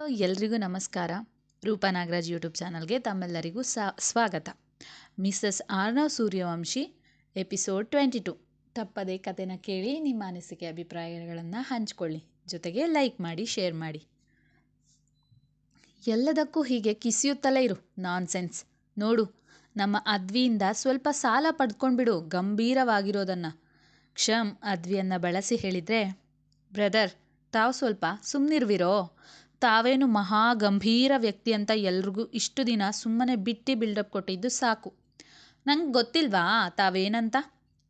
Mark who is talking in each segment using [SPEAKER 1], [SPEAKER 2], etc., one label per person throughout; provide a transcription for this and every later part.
[SPEAKER 1] ಎಲ್ರಿಗೂ ನಮಸ್ಕಾರ. ರೂಪಾ ನಾಗರಾಜ್ ಯೂಟ್ಯೂಬ್ ಚಾನಲ್ಗೆ ತಮ್ಮೆಲ್ಲರಿಗೂ ಸ್ವಾಗತ. Mrs Arnav Suryavanshi, episode twenty two. ತಪ್ಪದೇ ಕಥೆನ ಕೇಳಿ ನಿಮ್ಮ ಅನಿಸಿಕೆ ಅಭಿಪ್ರಾಯಗಳನ್ನು ಹಂಚ್ಕೊಳ್ಳಿ. ಜೊತೆಗೆ ಲೈಕ್ ಮಾಡಿ, ಶೇರ್ ಮಾಡಿ. ಎಲ್ಲದಕ್ಕೂ ಹೀಗೆ ಕಿಸಿಯುತ್ತಲೇ ಇರು. ನಾನ್ ಸೆನ್ಸ್ ನೋಡು, ನಮ್ಮ ಅದ್ವಿಯಿಂದ ಸ್ವಲ್ಪ ಸಾಲ ಪಡ್ಕೊಂಡ್ಬಿಡು. ಗಂಭೀರವಾಗಿರೋದನ್ನು. ಕ್ಷಮ್, ಅದ್ವಿಯನ್ನು ಬಳಸಿ ಹೇಳಿದರೆ, ಬ್ರದರ್, ತಾವು ಸ್ವಲ್ಪ ಸುಮ್ಮನಿರ್ವಿರೋ ತಾವೇನು ಮಹಾ ಗಂಭೀರ ವ್ಯಕ್ತಿ ಅಂತ ಎಲ್ರಿಗೂ ಇಷ್ಟು ದಿನ ಸುಮ್ಮನೆ ಬಿಟ್ಟು ಬಿಲ್ಡಪ್ ಕೊಟ್ಟಿದ್ದು ಸಾಕು. ನಂಗೆ ಗೊತ್ತಿಲ್ವಾ ತಾವೇನಂತ?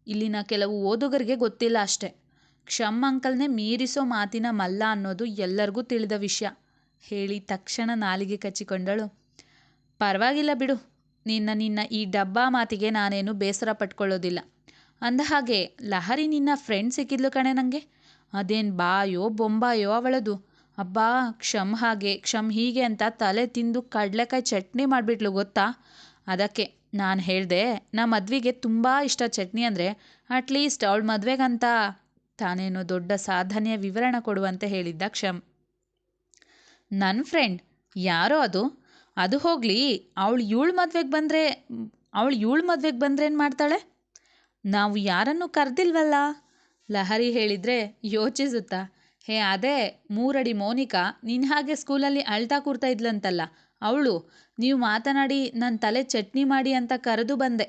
[SPEAKER 1] ಇಲ್ಲಿನ ಕೆಲವು ಓದುಗರಿಗೆ ಗೊತ್ತಿಲ್ಲ ಅಷ್ಟೆ. ಕ್ಷಮ್ ಅಂಕಲ್ನೇ ಮೀರಿಸೋ ಮಾತಿನ ಮಲ್ಲ ಅನ್ನೋದು ಎಲ್ಲರಿಗೂ ತಿಳಿದ ವಿಷಯ, ಹೇಳಿ ತಕ್ಷಣ ನಾಲಿಗೆ ಕಚ್ಚಿಕೊಂಡಳು. ಪರವಾಗಿಲ್ಲ ಬಿಡು, ನಿನ್ನ ನಿನ್ನ ಈ ಡಬ್ಬಾ ಮಾತಿಗೆ ನಾನೇನು ಬೇಸರ ಪಟ್ಕೊಳ್ಳೋದಿಲ್ಲ. ಅಂದ ಹಾಗೆ ಲಹರಿ ನಿನ್ನ ಫ್ರೆಂಡ್ ಸಿಕ್ಕಿದ್ಲು ಕಣೆ ನನಗೆ ಅದೇನು ಬಾಯೋ, ಬೊಂಬಾಯೋ ಅವಳದು. ಅಬ್ಬಾ, ಕ್ಷಮ್ ಹಾಗೆ, ಕ್ಷಮ್ ಹೀಗೆ ಅಂತ ತಲೆ ತಿಂದು ಕಡಲೆಕಾಯಿ ಚಟ್ನಿ ಮಾಡಿಬಿಟ್ಲು, ಗೊತ್ತಾ? ಅದಕ್ಕೆ ನಾನು ಹೇಳಿದೆ ನಮ್ಮ ಮದ್ವೆಗೆ ತುಂಬ ಇಷ್ಟ ಚಟ್ನಿ ಅಂದರೆ ಅಟ್ಲೀಸ್ಟ್ ಅವಳ ಮದುವೆಗಂತ. ತಾನೇನೋ ದೊಡ್ಡ ಸಾಧನೆಯ ವಿವರಣೆ ಕೊಡುವಂತೆ ಹೇಳಿದ್ದ ಕ್ಷಮ್. ನನ್ನ ಫ್ರೆಂಡ್, ಯಾರೋ ಅದು? ಅದು ಹೋಗಲಿ, ಅವಳು ಇವಳು ಮದುವೆಗೆ ಬಂದರೆ, ಅವಳು ಇವಳು ಮದುವೆಗೆ ಬಂದರೆ ಏನು ಮಾಡ್ತಾಳೆ? ನಾವು ಯಾರನ್ನೂ ಕರೆದಿಲ್ವಲ್ಲ? ಲಹರಿ ಹೇಳಿದರೆ ಯೋಚಿಸುತ್ತಾ? ಹೇ, ಅದೇ, ಮೂರಡಿ ಮೋನಿಕಾ ನಿನ್ನ ಹಾಗೆ ಸ್ಕೂಲಲ್ಲಿ ಅಳ್ತಾ ಕೂರ್ತಾ ಇದ್ಲಂತಲ್ಲ. ಅವಳು, ನೀವು ಮಾತನಾಡಿ ನನ್ನ ತಲೆ ಚಟ್ನಿ ಮಾಡಿ ಅಂತ ಕರೆದು ಬಂದೆ.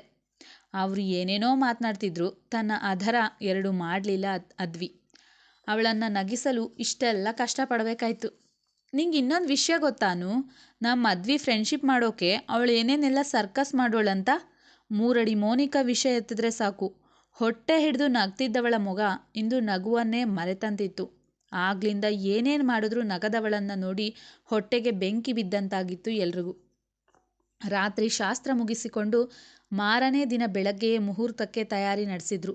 [SPEAKER 1] ಅವರು ಏನೇನೋ ಮಾತನಾಡ್ತಿದ್ರು, ತನ್ನ ಅಧರ ಎರಡು ಮಾಡಲಿಲ್ಲ ಅದ್ವಿ. ಅವಳನ್ನು ನಗಿಸಲು ಇಷ್ಟೆಲ್ಲ ಕಷ್ಟಪಡಬೇಕಾಯ್ತು. ನಿಂಗೆ ಇನ್ನೊಂದು ವಿಷಯ ಗೊತ್ತಾನು ನಮ್ಮ ಮದ್ವಿ ಫ್ರೆಂಡ್ಶಿಪ್ ಮಾಡೋಕೆ ಅವಳು ಏನೇನೆಲ್ಲ ಸರ್ಕಸ್ ಮಾಡೋಳಂತ? ಮೂರಡಿ ಮೋನಿಕಾ ವಿಷಯ ಎತ್ತಿದ್ರೆ ಸಾಕು. ಹೊಟ್ಟೆ ಹಿಡಿದು ನಗ್ತಿದ್ದವಳ ಮೊಗ ಇಂದು ನಗುವನ್ನೇ ಮರೆತಂತಿತ್ತು. ಆಗ್ಲಿಂದ ಏನೇನು ಮಾಡಿದ್ರೂ ನಗದವಳನ್ನು ನೋಡಿ ಹೊಟ್ಟೆಗೆ ಬೆಂಕಿ ಬಿದ್ದಂತಾಗಿತ್ತು ಎಲ್ರಿಗೂ. ರಾತ್ರಿ ಶಾಸ್ತ್ರ ಮುಗಿಸಿಕೊಂಡು ಮಾರನೇ ದಿನ ಬೆಳಗ್ಗೆಯೇ ಮುಹೂರ್ತಕ್ಕೆ ತಯಾರಿ ನಡೆಸಿದ್ರು.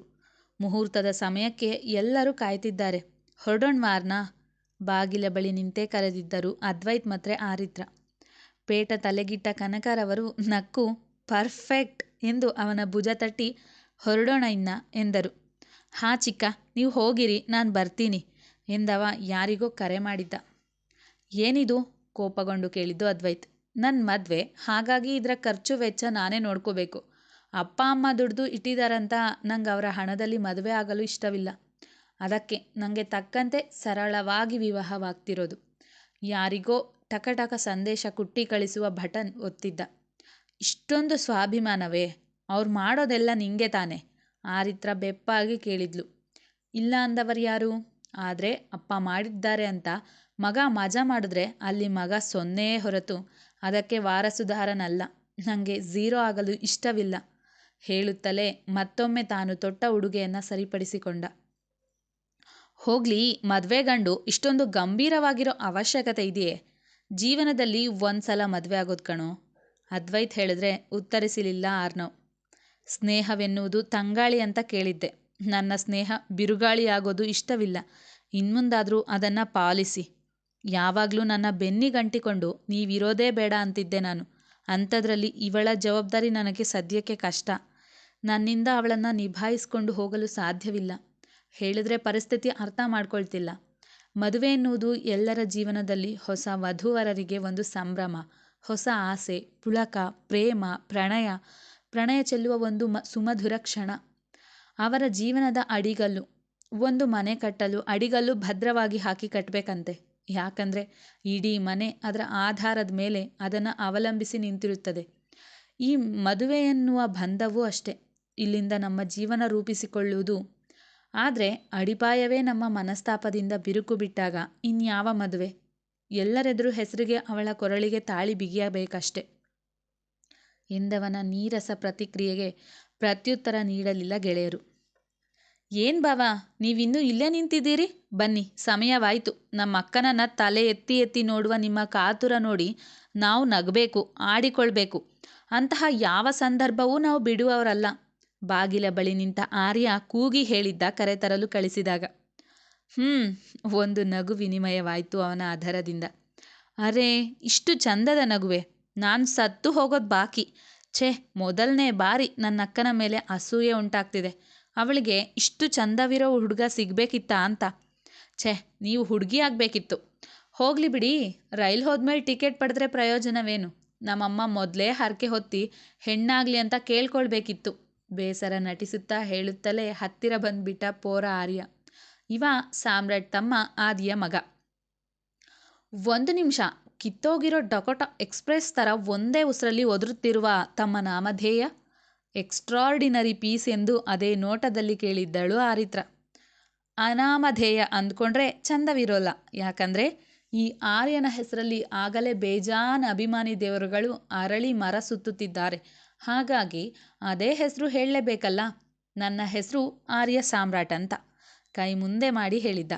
[SPEAKER 1] ಮುಹೂರ್ತದ ಸಮಯಕ್ಕೆ ಎಲ್ಲರೂ ಕಾಯ್ತಿದ್ದಾರೆ. ಹೊರಡೋಣ್ವಾರ್ನ ಬಾಗಿಲ ಬಳಿ ನಿಂತೇ ಕರೆದಿದ್ದರು ಅದ್ವೈತ್ ಮತ್ತೆ ಆರಿತ್ರ. ಪೇಟ ತಲೆಗಿಟ್ಟ ಕನಕರವರು ನಕ್ಕು, ಪರ್ಫೆಕ್ಟ್ ಎಂದು ಅವನ ಭುಜ ತಟ್ಟಿ, ಹೊರಡೋಣ ಇನ್ನ ಎಂದರು. ಹಾ ಚಿಕ್ಕ, ನೀವು ಹೋಗಿರಿ, ನಾನು ಬರ್ತೀನಿ. ಎಂದವ ಯಾರಿಗೋ ಕರೆ ಮಾಡಿದ್ದ. ಏನಿದು? ಕೋಪಗೊಂಡು ಕೇಳಿದ್ದು ಅದ್ವೈತ್. ನನ್ನ ಮದುವೆ, ಹಾಗಾಗಿ ಇದರ ಖರ್ಚು ವೆಚ್ಚ ನಾನೇ ನೋಡ್ಕೋಬೇಕು. ಅಪ್ಪ, ಅಮ್ಮ ದುಡ್ದು ಇಟ್ಟಿದಾರಂತ ನಂಗೆ ಅವರ ಹಣದಲ್ಲಿ ಮದುವೆ ಆಗಲು ಇಷ್ಟವಿಲ್ಲ. ಅದಕ್ಕೆ ನನಗೆ ತಕ್ಕಂತೆ ಸರಳವಾಗಿ ವಿವಾಹವಾಗ್ತಿರೋದು. ಯಾರಿಗೋ ಟಕಟಕ ಸಂದೇಶ ಕುಟ್ಟಿ ಕಳಿಸುವ ಬಟನ್ ಒತ್ತಿದ್ದ. ಇಷ್ಟೊಂದು ಸ್ವಾಭಿಮಾನವೇ, ಅವ್ರು ಮಾಡೋದೆಲ್ಲ ನಿಂಗೆ ತಾನೆ? ಆರಿತ್ರ ಬೆಪ್ಪಾಗಿ ಕೇಳಿದ್ಲು. ಇಲ್ಲ ಅಂದವರು ಯಾರು? ಆದರೆ ಅಪ್ಪ ಮಾಡಿದ್ದಾರೆ ಅಂತ ಮಗ ಮಜಾ ಮಾಡಿದ್ರೆ ಅಲ್ಲಿ ಮಗ ಸೊನ್ನೆಯೇ ಹೊರತು. ಅದಕ್ಕೆ ವಾರಸುದಾರನಲ್ಲ ನನಗೆ ಝೀರೋ ಆಗಲು ಇಷ್ಟವಿಲ್ಲ, ಹೇಳುತ್ತಲೇ ಮತ್ತೊಮ್ಮೆ ತಾನು ತೊಟ್ಟ ಉಡುಗೆಯನ್ನು ಸರಿಪಡಿಸಿಕೊಂಡ. ಹೋಗ್ಲಿ, ಮದುವೆ ಗಂಡು, ಇಷ್ಟೊಂದು ಗಂಭೀರವಾಗಿರೋ ಅವಶ್ಯಕತೆ ಇದೆಯೇ? ಜೀವನದಲ್ಲಿ ಒಂದು ಸಲ ಮದುವೆ ಆಗೋದು ಕಣೋ. ಅದ್ವೈತ್ ಹೇಳಿದ್ರೆ ಉತ್ತರಿಸಲಿಲ್ಲ ಆರ್ನವ್ ಸ್ನೇಹವೆನ್ನುವುದು ತಂಗಾಳಿ ಅಂತ ಕೇಳಿದ್ದೆ. ನನ್ನ ಸ್ನೇಹ ಬಿರುಗಾಳಿಯಾಗೋದು ಇಷ್ಟವಿಲ್ಲ. ಇನ್ಮುಂದಾದರೂ ಅದನ್ನು ಪಾಲಿಸಿ. ಯಾವಾಗಲೂ ನನ್ನ ಬೆನ್ನಿಗಂಟಿಕೊಂಡು ನೀವಿರೋದೇ ಬೇಡ ಅಂತಿದ್ದೆ ನಾನು. ಅಂಥದ್ರಲ್ಲಿ ಇವಳ ಜವಾಬ್ದಾರಿ ನನಗೆ ಸದ್ಯಕ್ಕೆ ಕಷ್ಟ. ನನ್ನಿಂದ ಅವಳನ್ನು ನಿಭಾಯಿಸ್ಕೊಂಡು ಹೋಗಲು ಸಾಧ್ಯವಿಲ್ಲ. ಹೇಳಿದ್ರೆ ಪರಿಸ್ಥಿತಿ ಅರ್ಥ ಮಾಡ್ಕೊಳ್ತಿಲ್ಲ. ಮದುವೆ ಎನ್ನುವುದು ಎಲ್ಲರ ಜೀವನದಲ್ಲಿ ಹೊಸ ವಧುವರರಿಗೆ ಒಂದು ಸಂಭ್ರಮ, ಹೊಸ ಆಸೆ, ಪುಳಕ, ಪ್ರೇಮ, ಪ್ರಣಯ. ಪ್ರಣಯ ಚೆಲ್ಲುವ ಒಂದು ಮ, ಸುಮಧುರ ಕ್ಷಣ. ಅವರ ಜೀವನದ ಅಡಿಗಲ್ಲು, ಒಂದು ಮನೆ ಕಟ್ಟಲು ಅಡಿಗಲ್ಲು ಭದ್ರವಾಗಿ ಹಾಕಿ ಕಟ್ಟಬೇಕಂತೆ ಯಾಕಂದರೆ ಇಡೀ ಮನೆ ಅದರ ಆಧಾರದ ಮೇಲೆ ಅದನ್ನು ಅವಲಂಬಿಸಿ ನಿಂತಿರುತ್ತದೆ. ಈ ಮದುವೆ ಎನ್ನುವ ಬಂಧವೂ ಅಷ್ಟೆ, ಇಲ್ಲಿಂದ ನಮ್ಮ ಜೀವನ ರೂಪಿಸಿಕೊಳ್ಳುವುದು. ಆದರೆ ಅಡಿಪಾಯವೇ ನಮ್ಮ ಮನಸ್ತಾಪದಿಂದ ಬಿರುಕು ಬಿಟ್ಟಾಗ ಇನ್ಯಾವ ಮದುವೆ? ಎಲ್ಲರೆದುರು ಹೆಸರಿಗೆ ಅವಳ ಕೊರಳಿಗೆ ತಾಳಿ ಬಿಗಿಯಬೇಕಷ್ಟೆ. ಎಂದವನ ನೀರಸ ಪ್ರತಿಕ್ರಿಯೆಗೆ ಪ್ರತ್ಯುತ್ತರ ನೀಡಲಿಲ್ಲ ಗೆಳೆಯರು. ಏನು ಬಾವ, ನೀವಿನ್ನೂ ಇಲ್ಲೇ ನಿಂತಿದ್ದೀರಿ? ಬನ್ನಿ, ಸಮಯವಾಯಿತು. ನಮ್ಮ ಅಕ್ಕನನ್ನ ತಲೆ ಎತ್ತಿ ಎತ್ತಿ ನೋಡುವ ನಿಮ್ಮ ಕಾತುರ ನೋಡಿ ನಾವು ನಗಬೇಕು, ಆಡಿಕೊಳ್ಬೇಕು. ಅಂತಹ ಯಾವ ಸಂದರ್ಭವೂ ನಾವು ಬಿಡುವವರಲ್ಲ. ಬಾಗಿಲ ಬಳಿ ನಿಂತ ಆರ್ಯ ಕೂಗಿ ಹೇಳಿದ್ದ ಕರೆತರಲು ಕಳಿಸಿದಾಗ. ಹ್ಞೂ ಒಂದು ನಗು ವಿನಿಮಯವಾಯಿತು ಅವನ ಅಧರದಿಂದ ಅರೆ, ಇಷ್ಟು ಚಂದದ ನಗುವೆ. ನಾನು ಸತ್ತು ಹೋಗೋದು ಬಾಕಿ. ಛೇ, ಮೊದಲನೇ ಬಾರಿ ನನ್ನ ಅಕ್ಕನ ಮೇಲೆ ಅಸೂಯೆ ಉಂಟಾಗ್ತಿದೆ. ಅವಳಿಗೆ ಇಷ್ಟು ಚಂದವಿರೋ ಹುಡುಗ ಸಿಗಬೇಕಿತ್ತಾ ಅಂತ. ಛೇ, ನೀವು ಹುಡುಗಿ ಆಗಬೇಕಿತ್ತು. ಹೋಗಲಿ ಬಿಡಿ, ರೈಲ್ ಹೋದ್ಮೇಲೆ ಟಿಕೆಟ್ ಪಡೆದ್ರೆ ಪ್ರಯೋಜನವೇನು? ನಮ್ಮಮ್ಮ ಮೊದಲೇ ಹರಕೆ ಹೊತ್ತಿ, ಹೆಣ್ಣಾಗಲಿ ಅಂತ ಕೇಳ್ಕೊಳ್ಬೇಕಿತ್ತು. ಬೇಸರ ನಟಿಸುತ್ತಾ ಹೇಳುತ್ತಲೇ ಹತ್ತಿರ ಬಂದ್ಬಿಟ್ಟ ಪೋರ ಆರ್ಯ. ಇವ ಸಾಮ್ರಾಟ್ ತಮ್ಮ ಆದಿಯ ಮಗ. ಒಂದು ನಿಮಿಷ ಕಿತ್ತೋಗಿರೋ ಡಕೋಟಾ ಎಕ್ಸ್ಪ್ರೆಸ್ ಥರ ಒಂದೇ ಉಸಿರಲ್ಲಿ ಒದರುತ್ತಿರುವ ತಮ್ಮ ನಾಮಧೇಯ, ಎಕ್ಸ್ಟ್ರಾರ್ಡಿನರಿ ಪೀಸ್ ಎಂದು ಅದೇ ನೋಟದಲ್ಲಿ ಕೇಳಿದ್ದಳು ಆರಿತ್ರ. ಅನಾಮಧೇಯ ಅಂದ್ಕೊಂಡ್ರೆ ಚಂದವಿರೋಲ್ಲ. ಯಾಕಂದರೆ ಈ ಆರ್ಯನ ಹೆಸರಲ್ಲಿ ಆಗಲೇ ಬೇಜಾನ್ ಅಭಿಮಾನಿ ದೇವರುಗಳು ಅರಳಿ ಮರ ಸುತ್ತುತ್ತಿದ್ದಾರೆ. ಹಾಗಾಗಿ ಅದೇ ಹೆಸರು ಹೇಳಲೇಬೇಕಲ್ಲ? ನನ್ನ ಹೆಸರು ಆರ್ಯ ಸಾಮ್ರಾಟ್ ಅಂತ. ಕೈ ಮುಂದೆ ಮಾಡಿ ಹೇಳಿದ್ದ.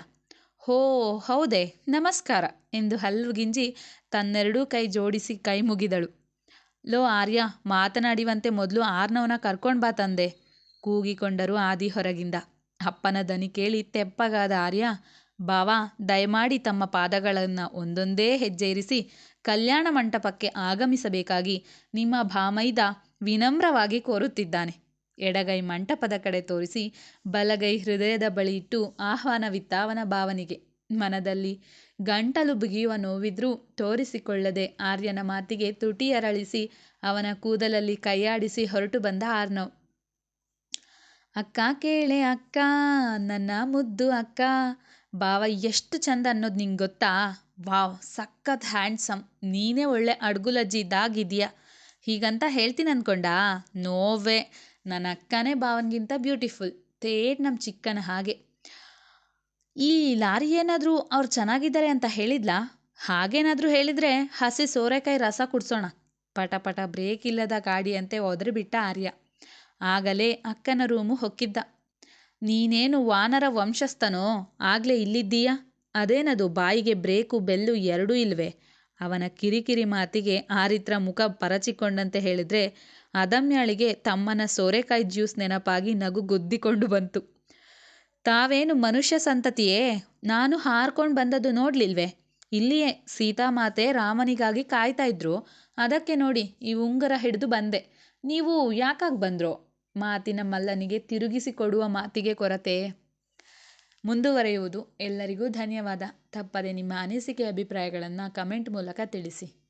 [SPEAKER 1] ಹೋ, ಹೌದೇ, ನಮಸ್ಕಾರ ಎಂದು ಹಲ್ಲುಗಿಂಜಿ ತನ್ನೆರಡೂ ಕೈ ಜೋಡಿಸಿ ಕೈ ಮುಗಿದಳು. ಲೋ ಆರ್ಯ, ಮಾತನಾಡಿವಂತೆ ಮೊದಲು ಆರ್ನವನ ಕರ್ಕೊಂಡು ಬಾ ತಂದೆ, ಕೂಗಿಕೊಂಡರು ಆದಿ ಹೊರಗಿಂದ. ಅಪ್ಪನ ದನಿ ಕೇಳಿ ತೆಪ್ಪಗಾದ ಆರ್ಯ, ಬಾವಾ, ದಯಮಾಡಿ ತಮ್ಮ ಪಾದಗಳನ್ನು ಒಂದೊಂದೇ ಹೆಜ್ಜೆ ಇರಿಸಿ ಕಲ್ಯಾಣ ಮಂಟಪಕ್ಕೆ ಆಗಮಿಸಬೇಕಾಗಿ ನಿಮ್ಮ ಭಾಮೈದ ವಿನಮ್ರವಾಗಿ ಕೋರುತ್ತಿದ್ದಾನೆ. ಎಡಗೈ ಮಂಟಪದ ಕಡೆ ತೋರಿಸಿ ಬಲಗೈ ಹೃದಯದ ಬಳಿ ಇಟ್ಟು ಆಹ್ವಾನವಿತ್ತ ಅವನ ಭಾವನಿಗೆ. ಮನದಲ್ಲಿ ಗಂಟಲು ಬಿಗಿಯುವ ನೋವಿದ್ರೂ ತೋರಿಸಿಕೊಳ್ಳದೆ ಆರ್ಯನ ಮಾತಿಗೆ ತುಟಿ ಅರಳಿಸಿ ಅವನ ಕೂದಲಲ್ಲಿ ಕೈಯಾಡಿಸಿ ಹೊರಟು ಬಂದ ಆರ್ನವ್ ಅಕ್ಕ ಕೇಳೆ ಅಕ್ಕ, ನನ್ನ ಮುದ್ದು ಅಕ್ಕ ಬಾವ ಎಷ್ಟು ಚಂದ ಅನ್ನೋದು ನಿಂಗೆ ಗೊತ್ತಾ? ವಾವ್, ಸಖತ್ ಹ್ಯಾಂಡ್ಸಮ್, ನೀನೇ ಒಳ್ಳೆ ಅಡ್ಗುಲಜ್ಜಿ ಇದ್ದಾಗಿದೆಯಾ ಹೀಗಂತ ಹೇಳ್ತೀನಿ ಅಂದ್ಕೊಂಡಾ ನೋವೇ. ನನ್ನ ಅಕ್ಕನೇ ಭಾವನಿಗಿಂತ ಬ್ಯೂಟಿಫುಲ್ ತೇಟ್ ನಮ್ಮ ಚಿಕ್ಕನ ಹಾಗೆ. ಈ ಲಾರಿ ಏನಾದರೂ ಅವ್ರು ಚೆನ್ನಾಗಿದ್ದಾರೆ ಅಂತ ಹೇಳಿದ್ಲಾ? ಹಾಗೇನಾದರೂ ಹೇಳಿದರೆ ಹಸಿ ಸೋರೆಕಾಯಿ ರಸ ಕುಡಿಸೋಣ. ಪಟ ಪಟ ಬ್ರೇಕ್ ಇಲ್ಲದ ಗಾಡಿ ಗಾಡಿಯಂತೆ ಒದರಿಬಿಟ್ಟ ಆರ್ಯ. ಆಗಲೇ ಅಕ್ಕನ ರೂಮು ಹೊಕ್ಕಿದ್ದ. ನೀನೇನು ವಾನರ ವಂಶಸ್ಥನೋ? ಆಗಲೇ ಇಲ್ಲಿದ್ದೀಯಾ? ಅದೇನದು ಬಾಯಿಗೆ ಬ್ರೇಕು ಬೆಲ್ಲು ಎರಡೂ ಇಲ್ವೇ? ಅವನ ಕಿರಿಕಿರಿ ಮಾತಿಗೆ ಆರಿತ್ರ ಮುಖ ಪರಚಿಕೊಂಡಂತೆ ಹೇಳಿದರೆ ಅದಮ್ಯಾಳಿಗೆ ತಮ್ಮನ ಸೋರೆಕಾಯಿ ಜ್ಯೂಸ್ ನೆನಪಾಗಿ ನಗು ಗುದ್ದಿಕೊಂಡು ಬಂತು. ತಾವೇನು ಮನುಷ್ಯ ಸಂತತಿಯೇ? ನಾನು ಹಾರ್ಕೊಂಡು ಬಂದದ್ದು ನೋಡ್ಲಿಲ್ವೇ? ಇಲ್ಲಿಯೇ ಸೀತಾಮಾತೆ ರಾಮನಿಗಾಗಿ ಕಾಯ್ತಾ ಇದ್ರು. ಅದಕ್ಕೆ ನೋಡಿ ಈ ಉಂಗರ ಹಿಡಿದು ಬಂದೆ. ನೀವು ಯಾಕಾಗಿ ಬಂದ್ರೋ? ಮಾತಿನ ಮಲ್ಲನಿಗೆ ತಿರುಗಿಸಿ ಕೊಡುವ ಮಾತಿಗೆ ಕೊರತೆ. ಮುಂದುವರೆಯುವುದು. ಎಲ್ಲರಿಗೂ ಧನ್ಯವಾದ. ತಪ್ಪದೆ ನಿಮ್ಮ ಅನಿಸಿಕೆ ಅಭಿಪ್ರಾಯಗಳನ್ನು ಕಮೆಂಟ್ ಮೂಲಕ ತಿಳಿಸಿ.